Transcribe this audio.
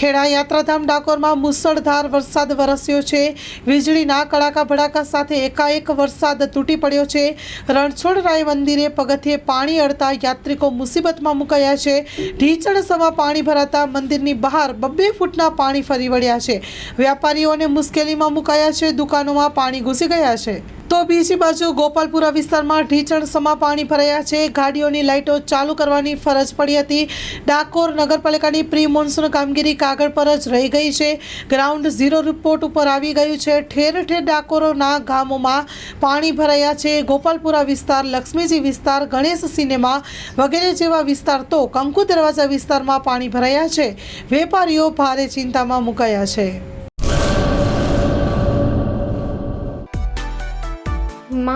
ખેડા યાત્રાધામ ડાકોરમાં મુસળધાર વરસાદ વરસ્યો છે. વીજળીના કડાકા ભડાકા સાથે એકાએક વરસાદ તૂટી પડ્યો છે. રણછોડરાય મંદિરે પગથિયે પાણી અડતા યાત્રિકો મુસીબતમાં મુકાયા છે. ઢીચણ પાણી ભરાતા મંદિરની બહાર બબ્બે ફૂટના પાણી ફરી વળ્યા છે. વ્યાપારીઓને મુશ્કેલીમાં મુકાયા છે. દુકાનોમાં પાણી ઘૂસી ગયા છે. તો બીજી બાજુ ગોપાલપુરા વિસ્તારમાં ઢીચણ સમા પાણી ભરાયા છે. ગાડીઓની લાઇટો ચાલુ કરવાની ફરજ પડી હતી. ડાકોર નગરપાલિકાની પ્રી મોન્સૂન કામગીરી કાગળ પર જ રહી ગઈ છે. ગ્રાઉન્ડ ઝીરો રિપોર્ટ ઉપર આવી ગયું છે. ઠેર ઠેર ડાકોરોના ગામોમાં પાણી ભરાયા છે. ગોપાલપુરા વિસ્તાર, લક્ષ્મીજી વિસ્તાર, ગણેશ સિનેમા વગેરે જેવા વિસ્તાર તો કંકુ દરવાજા વિસ્તારમાં પાણી ભરાયા છે. વેપારીઓ ભારે ચિંતામાં મુકાયા છે.